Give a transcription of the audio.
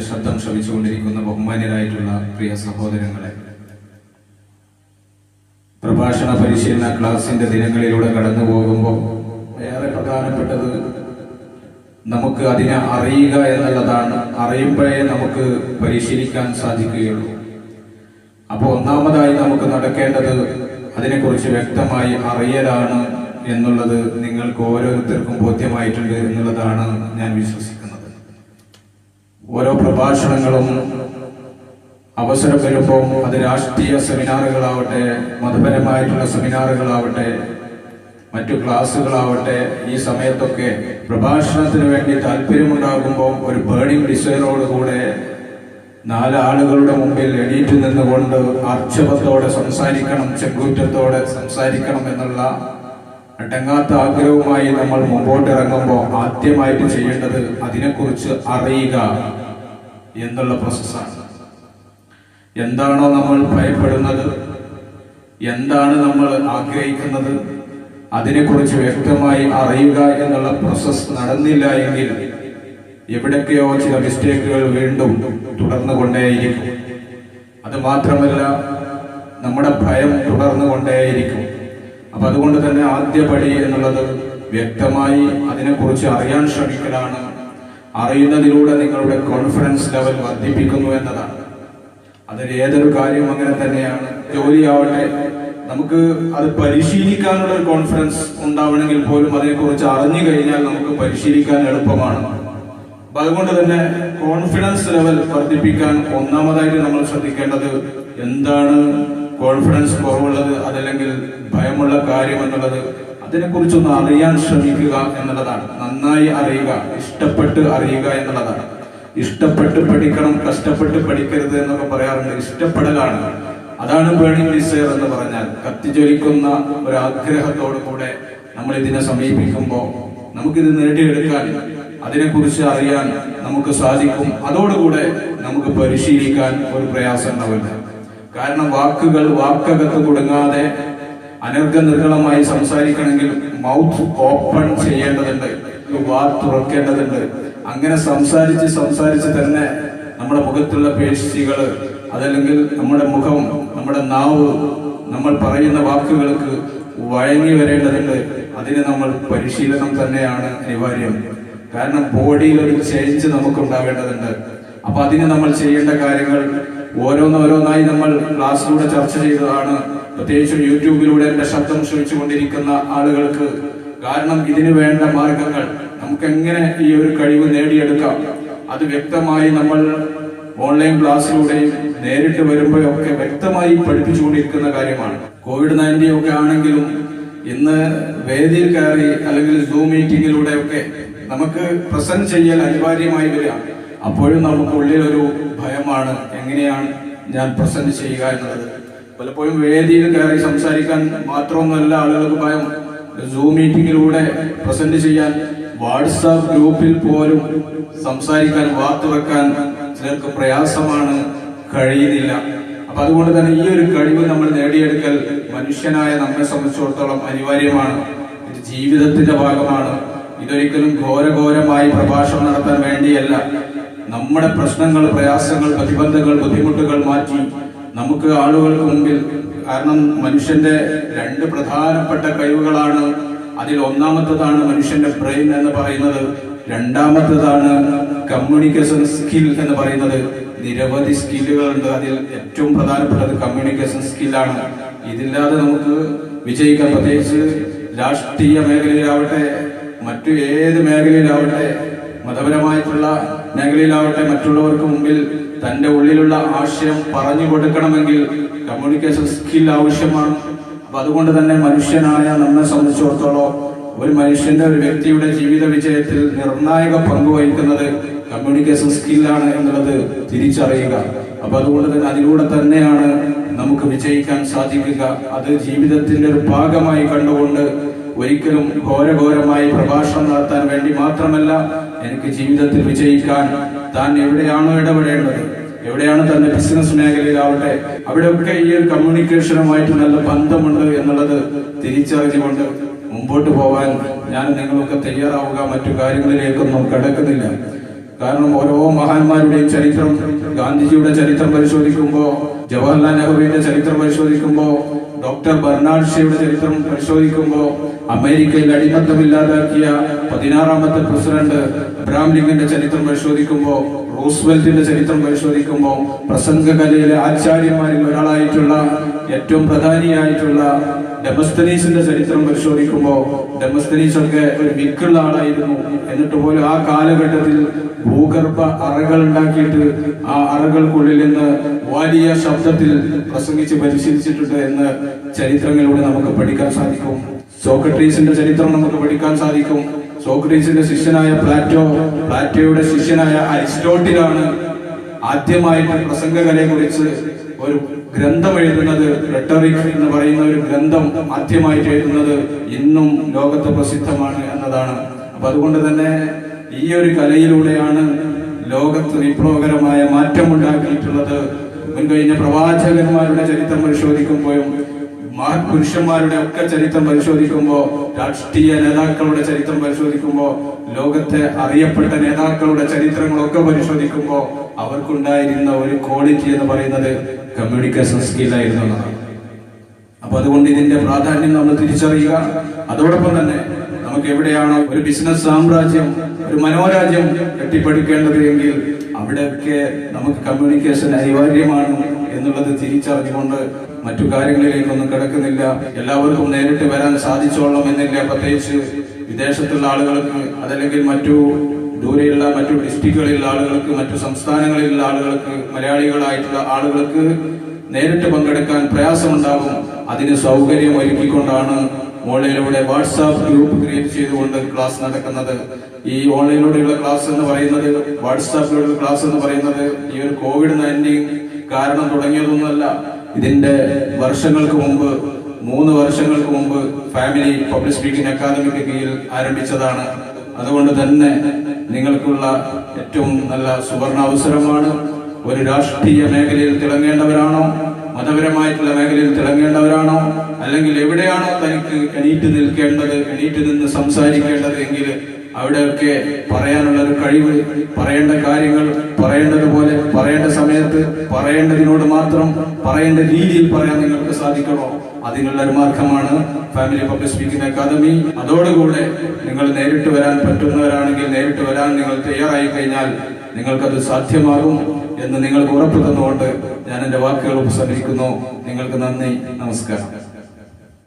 ശബ്ദം ശ്രമിച്ചുകൊണ്ടിരിക്കുന്ന ബഹുമാന്യരായിട്ടുള്ള പ്രിയ സഹോദരങ്ങളെ പ്രഭാഷണ പരിശീലന ക്ലാസിന്റെ ദിനങ്ങളിലൂടെ കടന്നു പോകുമ്പോൾ ഏറെ പ്രധാനപ്പെട്ടത് നമുക്ക് അതിനെ അറിയുക എന്നുള്ളതാണ്. അറിയുമ്പോഴേ നമുക്ക് പരിശീലിക്കാൻ സാധിക്കുകയുള്ളൂ. അപ്പോൾ ഒന്നാമതായി നമുക്ക് നടക്കേണ്ടത് അതിനെക്കുറിച്ച് വ്യക്തമായി അറിയലാണ് എന്നുള്ളത് നിങ്ങൾക്ക് ഓരോരുത്തർക്കും ബോധ്യമായിട്ടുണ്ട് എന്നുള്ളതാണ് ഞാൻ വിശ്വസിക്കുന്നത്. ഓരോ പ്രഭാഷണങ്ങളും അവസരം വരുമ്പോൾ അത് രാഷ്ട്രീയ സെമിനാറുകളാവട്ടെ മതപരമായിട്ടുള്ള സെമിനാറുകളാവട്ടെ മറ്റു ക്ലാസ്സുകളാവട്ടെ ഈ സമയത്തൊക്കെ പ്രഭാഷണത്തിന് വേണ്ടി താല്പര്യമുണ്ടാകുമ്പോൾ ഒരു ബേണിംഗ് ഡിസൈനോടുകൂടെ നാലാളുകളുടെ മുമ്പിൽ എണീറ്റ് നിന്നുകൊണ്ട് അർച്ചവത്തോടെ സംസാരിക്കണം ചെങ്കൂറ്റത്തോടെ സംസാരിക്കണം എന്നുള്ള അടങ്ങാത്ത ആഗ്രഹവുമായി നമ്മൾ മുമ്പോട്ട് ഇറങ്ങുമ്പോൾ ആദ്യമായിട്ട് ചെയ്യേണ്ടത് അതിനെക്കുറിച്ച് അറിയുക എന്നുള്ള പ്രോസസ്സാണ് എന്താണോ നമ്മൾ ഭയപ്പെടുന്നത് എന്താണ് നമ്മൾ ആഗ്രഹിക്കുന്നത് അതിനെക്കുറിച്ച് വ്യക്തമായി അറിയുക എന്നുള്ള പ്രോസസ്സ് നടന്നില്ല എങ്കിൽ എവിടൊക്കെയോ ചില മിസ്റ്റേക്കുകൾ വീണ്ടും തുടർന്നു കൊണ്ടേയിരിക്കും അത് മാത്രമല്ല നമ്മുടെ ഭയം തുടർന്നു കൊണ്ടേയിരിക്കും അപ്പൊ അതുകൊണ്ട് തന്നെ ആദ്യ പടി എന്നുള്ളത് വ്യക്തമായി അതിനെക്കുറിച്ച് അറിയാൻ ശ്രമിക്കലാണ്. അറിയുന്നതിലൂടെ നിങ്ങളുടെ കോൺഫിഡൻസ് ലെവൽ വർദ്ധിപ്പിക്കുന്നു എന്നതാണ്. അതിൽ ഏതൊരു കാര്യവും അങ്ങനെ തന്നെയാണ്. ജോലിയാവട്ടെ നമുക്ക് അത് പരിശീലിക്കാനുള്ള ഒരു കോൺഫിഡൻസ് ഉണ്ടാവണമെങ്കിൽ പോലും അതിനെക്കുറിച്ച് അറിഞ്ഞു കഴിഞ്ഞാൽ നമുക്ക് പരിശീലിക്കാൻ എളുപ്പമാണ്. അപ്പൊ അതുകൊണ്ട് തന്നെ കോൺഫിഡൻസ് ലെവൽ വർദ്ധിപ്പിക്കാൻ ഒന്നാമതായിട്ട് നമ്മൾ ശ്രദ്ധിക്കേണ്ടത് എന്താണ്? കോൺഫിഡൻസ് കുറവുള്ളത് അതല്ലെങ്കിൽ ഭയമുള്ള കാര്യം എന്നുള്ളത് അതിനെക്കുറിച്ചൊന്ന് അറിയാൻ ശ്രമിക്കുക എന്നുള്ളതാണ്. നന്നായി അറിയുക ഇഷ്ടപ്പെട്ട് അറിയുക എന്നുള്ളതാണ്. ഇഷ്ടപ്പെട്ട് പഠിക്കണം കഷ്ടപ്പെട്ട് പഠിക്കരുത് എന്നൊക്കെ പറയാറുണ്ട്. ഇഷ്ടപ്പെടലാണ്. അതാണ് ബേണിംഗ് ഡിസയർ എന്ന് പറഞ്ഞാൽ കത്തിജ്വലിക്കുന്ന ഒരു ആഗ്രഹത്തോടു കൂടെ നമ്മൾ ഇതിനെ സമീപിക്കുമ്പോൾ നമുക്കിത് നേടിയെടുക്കാൻ അതിനെക്കുറിച്ച് അറിയാൻ നമുക്ക് സാധിക്കും. അതോടുകൂടെ നമുക്ക് പരിശീലിക്കാൻ ഒരു പ്രയാസം ഉണ്ടാവില്ല. കാരണം വാക്കുകൾ വാക്കകത്ത് കൊടുങ്ങാതെ അനർഘനിർഗളമായി സംസാരിക്കണമെങ്കിൽ മൗത്ത് ഓപ്പൺ ചെയ്യേണ്ടതുണ്ട്. വാ തുറക്കേണ്ടതുണ്ട്. അങ്ങനെ സംസാരിച്ച് സംസാരിച്ച് തന്നെ നമ്മുടെ മുഖത്തുള്ള പേശികൾ അതല്ലെങ്കിൽ നമ്മുടെ മുഖം നമ്മുടെ നാവ് നമ്മൾ പറയുന്ന വാക്കുകൾക്ക് വഴങ്ങി വരേണ്ടതുണ്ട്. അതിന് നമ്മൾ പരിശീലനം തന്നെയാണ് അനിവാര്യം. കാരണം ബോഡിയിൽ ഒരു ചേഞ്ച് നമുക്ക് ഉണ്ടാവേണ്ടതുണ്ട് അപ്പൊ അതിന് നമ്മൾ ചെയ്യേണ്ട കാര്യങ്ങൾ ഓരോന്നോരോന്നായി നമ്മൾ ക്ലാസ്സിലൂടെ ചർച്ച ചെയ്തതാണ്. പ്രത്യേകിച്ചും യൂട്യൂബിലൂടെ എന്റെ ശബ്ദം ശ്രമിച്ചുകൊണ്ടിരിക്കുന്ന ആളുകൾക്ക് കാരണം ഇതിന് വേണ്ട മാർഗങ്ങൾ. നമുക്ക് എങ്ങനെ ഈ ഒരു കഴിവ് നേടിയെടുക്കാം? അത് വ്യക്തമായി നമ്മൾ ഓൺലൈൻ ക്ലാസ്സിലൂടെയും നേരിട്ട് വരുമ്പോഴൊക്കെ വ്യക്തമായി പഠിപ്പിച്ചുകൊണ്ടിരിക്കുന്ന കാര്യമാണ്. കോവിഡ് നയന്റീൻ ഒക്കെ ആണെങ്കിലും ഇന്ന് വേദിയിൽ കയറി അല്ലെങ്കിൽ സൂം മീറ്റിങ്ങിലൂടെ ഒക്കെ നമുക്ക് പ്രസന്റ് ചെയ്യൽ അനിവാര്യമായി വരിക അപ്പോഴും നമുക്ക് ഉള്ളിൽ ഒരു ഭയമാണ് എങ്ങനെയാണ് ഞാൻ പ്രസന്റ് ചെയ്യുക എന്നുള്ളത്. പലപ്പോഴും വേദിയിൽ കയറി സംസാരിക്കാൻ മാത്രമൊന്നുമല്ല ആളുകൾക്ക് ഭയം. സൂം മീറ്റിങ്ങിലൂടെ പ്രസന്റ് ചെയ്യാൻ വാട്സാപ്പ് ഗ്രൂപ്പിൽ പോലും സംസാരിക്കാൻ വാത്തുറക്കാൻ ചിലർക്ക് പ്രയാസമാണ് കഴിയുന്നില്ല. അപ്പൊ അതുകൊണ്ട് തന്നെ ഈ ഒരു കഴിവ് നമ്മൾ നേടിയെടുക്കൽ മനുഷ്യനായ നമ്മെ സംബന്ധിച്ചിടത്തോളം അനിവാര്യമാണ്. ഇത് ജീവിതത്തിന്റെ ഭാഗമാണ്. ഇതൊരിക്കലും ഘോരഘോരമായി പ്രഭാഷണം നടത്താൻ വേണ്ടിയല്ല. നമ്മുടെ പ്രശ്നങ്ങൾ പ്രയാസങ്ങൾ പ്രതിബന്ധങ്ങൾ ബുദ്ധിമുട്ടുകൾ മാറ്റി നമുക്ക് ആളുകൾക്ക് മുമ്പിൽ കാരണം മനുഷ്യന്റെ രണ്ട് പ്രധാനപ്പെട്ട കഴിവുകളാണ്. അതിൽ ഒന്നാമത്തതാണ് മനുഷ്യന്റെ ബ്രെയിൻ എന്ന് പറയുന്നത്. രണ്ടാമത്തതാണ് കമ്മ്യൂണിക്കേഷൻ സ്കിൽ എന്ന് പറയുന്നത്. നിരവധി സ്കില്ലുകളുണ്ട് അതിൽ ഏറ്റവും പ്രധാനപ്പെട്ടത് കമ്മ്യൂണിക്കേഷൻ സ്കില്ലാണ് ഇതില്ലാതെ നമുക്ക് വിജയിക്കാൻ പ്രത്യേകിച്ച് രാഷ്ട്രീയ മേഖലയിലാവട്ടെ മറ്റു ഏത് മേഖലയിലാവട്ടെ മതപരമായിട്ടുള്ള മേഖലയിലാവട്ടെ മറ്റുള്ളവർക്ക് മുമ്പിൽ തന്റെ ഉള്ളിലുള്ള ആശയം പറഞ്ഞു കൊടുക്കണമെങ്കിൽ കമ്മ്യൂണിക്കേഷൻ സ്കിൽ ആവശ്യമാണ്. അപ്പൊ അതുകൊണ്ട് തന്നെ മനുഷ്യനായ നമ്മെ സംബന്ധിച്ചിടത്തോളം ഒരു മനുഷ്യന്റെ ഒരു വ്യക്തിയുടെ ജീവിത വിജയത്തിൽ നിർണായക പങ്ക് വഹിക്കുന്നത് കമ്മ്യൂണിക്കേഷൻ സ്കില്ലാണ് എന്നുള്ളത് തിരിച്ചറിയുക. അപ്പൊ അതുകൊണ്ട് തന്നെ അതിലൂടെ തന്നെയാണ് നമുക്ക് വിജയിക്കാൻ സാധിക്കുക. അത് ജീവിതത്തിന്റെ ഒരു ഭാഗമായി കണ്ടുകൊണ്ട് ഒരിക്കലും ഘോരഘോരമായി പ്രഭാഷണം നടത്താൻ വേണ്ടി മാത്രമല്ല എനിക്ക് ജീവിതത്തിൽ വിജയിക്കാൻ താൻ എവിടെയാണോ ഇടപെടേണ്ടത് എവിടെയാണ് തന്റെ ബിസിനസ് മേഖലയിലാവട്ടെ അവിടെയൊക്കെ ഈ ഒരു കമ്മ്യൂണിക്കേഷനുമായിട്ട് നല്ല ബന്ധമുണ്ട് എന്നുള്ളത് തിരിച്ചറിഞ്ഞുകൊണ്ട് മുമ്പോട്ട് പോകാൻ ഞാൻ നിങ്ങളൊക്കെ തയ്യാറാവുക മറ്റു കാര്യങ്ങളിലേക്കൊന്നും കിടക്കുന്നില്ല. കാരണം ഓരോ മഹാന്മാരുടെയും ചരിത്രം ഗാന്ധിജിയുടെ ചരിത്രം പരിശോധിക്കുമ്പോൾ ജവഹർലാൽ നെഹ്റുവിന്റെ ചരിത്രം പരിശോധിക്കുമ്പോൾ ഡോക്ടർ ബർണാഡ് ഷെയുടെ ചരിത്രം പരിശോധിക്കുമ്പോൾ അമേരിക്കയിൽ അടിമത്തമില്ലാതാക്കിയ പതിനാറാമത്തെ പ്രസിഡന്റ് അബ്രാം ലിങ്കന്റെ ചരിത്രം പരിശോധിക്കുമ്പോൾ റൂസ്വെൽറ്റിന്റെ ചരിത്രം പരിശോധിക്കുമ്പോൾ പ്രസംഗകലയിലെ ആചാര്യന്മാരിൽ ഒരാളായിട്ടുള്ള ഏറ്റവും പ്രധാനിയായിട്ടുള്ള ഡെമസ്തനീസിന്റെ ചരിത്രം പരിശോധിക്കുമ്പോൾ ഡെമസ്തനീസ് ഒക്കെ ഒരു മിക്കുള്ള ആളായിരുന്നു. എന്നിട്ട് പോലും ആ കാലഘട്ടത്തിൽ ഭൂഗർഭ അറകൾ ഉണ്ടാക്കിയിട്ട് ആ അറകൾക്കുള്ളിൽ നിന്ന് വലിയ ശബ്ദത്തിൽ പ്രസംഗിച്ച് പരിശീലിച്ചിട്ടുണ്ട് എന്ന് ചരിത്രങ്ങളിലൂടെ നമുക്ക് പഠിക്കാൻ സാധിക്കും. സോക്രട്ടീസിന്റെ ചരിത്രം നമുക്ക് പഠിക്കാൻ സാധിക്കും. സോക്രട്ടീസിന്റെ ശിഷ്യനായ പ്ലാറ്റോ പ്ലാറ്റോയുടെ ശിഷ്യനായ അരിസ്റ്റോട്ടിലാണ് ആദ്യമായിട്ട് പ്രസംഗകലയെ കുറിച്ച് ഒരു ഗ്രന്ഥം എഴുതുന്നത്. റെട്ടറിക് എന്ന് പറയുന്ന ഒരു ഗ്രന്ഥം ആദ്യമായിട്ട് എഴുതുന്നത് ഇന്നും ലോകത്ത് പ്രസിദ്ധമാണ് എന്നതാണ്. അപ്പൊ അതുകൊണ്ട് തന്നെ ഈ ഒരു കലയിലൂടെയാണ് ലോകത്ത് വിപ്ലവകരമായ മാറ്റം ഉണ്ടാക്കിയിട്ടുള്ളത് മുൻകഴിഞ്ഞ പ്രവാചകന്മാരുടെ ചരിത്രം പരിശോധിക്കുമ്പോഴും മഹത് പുരുഷന്മാരുടെ ഒക്കെ ചരിത്രം പരിശോധിക്കുമ്പോൾ രാഷ്ട്രീയ നേതാക്കളുടെ ചരിത്രം പരിശോധിക്കുമ്പോൾ ലോകത്തെ അറിയപ്പെട്ട നേതാക്കളുടെ ചരിത്രങ്ങളൊക്കെ പരിശോധിക്കുമ്പോൾ അവർക്കുണ്ടായിരുന്ന ഒരു ക്വാളിറ്റി എന്ന് പറയുന്നത് കമ്മ്യൂണിക്കേഷൻ സ്കില്ലായിരുന്നു എന്നതാണ്. അപ്പൊ അതുകൊണ്ട് ഇതിന്റെ പ്രാധാന്യം നമ്മൾ തിരിച്ചറിയുക. അതോടൊപ്പം തന്നെ നമുക്ക് എവിടെയാണ് ഒരു ബിസിനസ് സാമ്രാജ്യം ഒരു മനോരാജ്യം കെട്ടിപ്പടുക്കേണ്ടത് എങ്കിൽ അവിടെയൊക്കെ നമുക്ക് കമ്മ്യൂണിക്കേഷൻ അനിവാര്യമാണ് എന്നുള്ളത് തിരിച്ചറിഞ്ഞുകൊണ്ട് മറ്റു കാര്യങ്ങളിലേക്കൊന്നും കിടക്കുന്നില്ല. എല്ലാവർക്കും നേരിട്ട് വരാൻ സാധിച്ചോളണം എന്നില്ല പ്രത്യേകിച്ച് വിദേശത്തുള്ള ആളുകൾക്ക് അതല്ലെങ്കിൽ മറ്റു ദൂരെയുള്ള മറ്റു ഡിസ്ട്രിക്റ്റുകളിലുള്ള ആളുകൾക്ക് മറ്റു സംസ്ഥാനങ്ങളിലുള്ള ആളുകൾക്ക് മലയാളികളായിട്ടുള്ള ആളുകൾക്ക് നേരിട്ട് പങ്കെടുക്കാൻ പ്രയാസമുണ്ടാകും അതിന് സൗകര്യം ഒരുക്കിക്കൊണ്ടാണ് ഓൺലൈനിലൂടെ വാട്സാപ്പ് ഗ്രൂപ്പ് ക്രിയേറ്റ് ചെയ്തുകൊണ്ട് ക്ലാസ് നടക്കുന്നത്. ഈ ഓൺലൈനിലൂടെയുള്ള ക്ലാസ് എന്ന് പറയുന്നത് വാട്സാപ്പിലൂടെയുള്ള ക്ലാസ് എന്ന് പറയുന്നത് ഈ ഒരു കോവിഡ് നയന്റീൻ കാരണം തുടങ്ങിയതൊന്നുമല്ല. ഇതിന്റെ വർഷങ്ങൾക്ക് മുമ്പ് മൂന്ന് വർഷങ്ങൾക്ക് മുമ്പ് ഫാമിലി പബ്ലിക് സ്പീക്കിംഗ് അക്കാദമിക്ക് കീഴിൽ ആരംഭിച്ചതാണ്. അതുകൊണ്ട് തന്നെ നിങ്ങൾക്കുള്ള ഏറ്റവും നല്ല സുവർണ അവസരമാണ്. ഒരു രാഷ്ട്രീയ മേഖലയിൽ തിളങ്ങേണ്ടവരാണോ? മതപരമായിട്ടുള്ള മേഖലയിൽ തിളങ്ങേണ്ടവരാണോ? അല്ലെങ്കിൽ എവിടെയാണോ തനിക്ക് എണീറ്റ് നിൽക്കേണ്ടത് എണീറ്റ് നിന്ന് സംസാരിക്കേണ്ടത് എങ്കിൽ അവിടെയൊക്കെ പറയാനുള്ള ഒരു കഴിവ് പറയേണ്ട കാര്യങ്ങൾ പറയേണ്ടതുപോലെ പറയേണ്ട സമയത്ത് പറയേണ്ടതിനോട് മാത്രം പറയേണ്ട രീതിയിൽ പറയാൻ നിങ്ങൾക്ക് സാധിക്കണോ? അതിനുള്ള ഒരു മാർഗമാണ് ഫാമിലി പബ്ലിക് സ്പീക്കിംഗ് അക്കാദമി അതോടുകൂടെ നിങ്ങൾ നേരിട്ട് വരാൻ പറ്റുന്നവരാണെങ്കിൽ നേരിട്ട് വരാൻ നിങ്ങൾ തയ്യാറായി കഴിഞ്ഞാൽ നിങ്ങൾക്കത് സാധ്യമാകും എന്ന് നിങ്ങൾക്ക് ഉറപ്പ് തന്നുകൊണ്ട് ഞാൻ എന്റെ വാക്കുകൾ ഉപസംഹരിക്കുന്നു. നിങ്ങൾക്ക് നന്ദി നമസ്കാരം.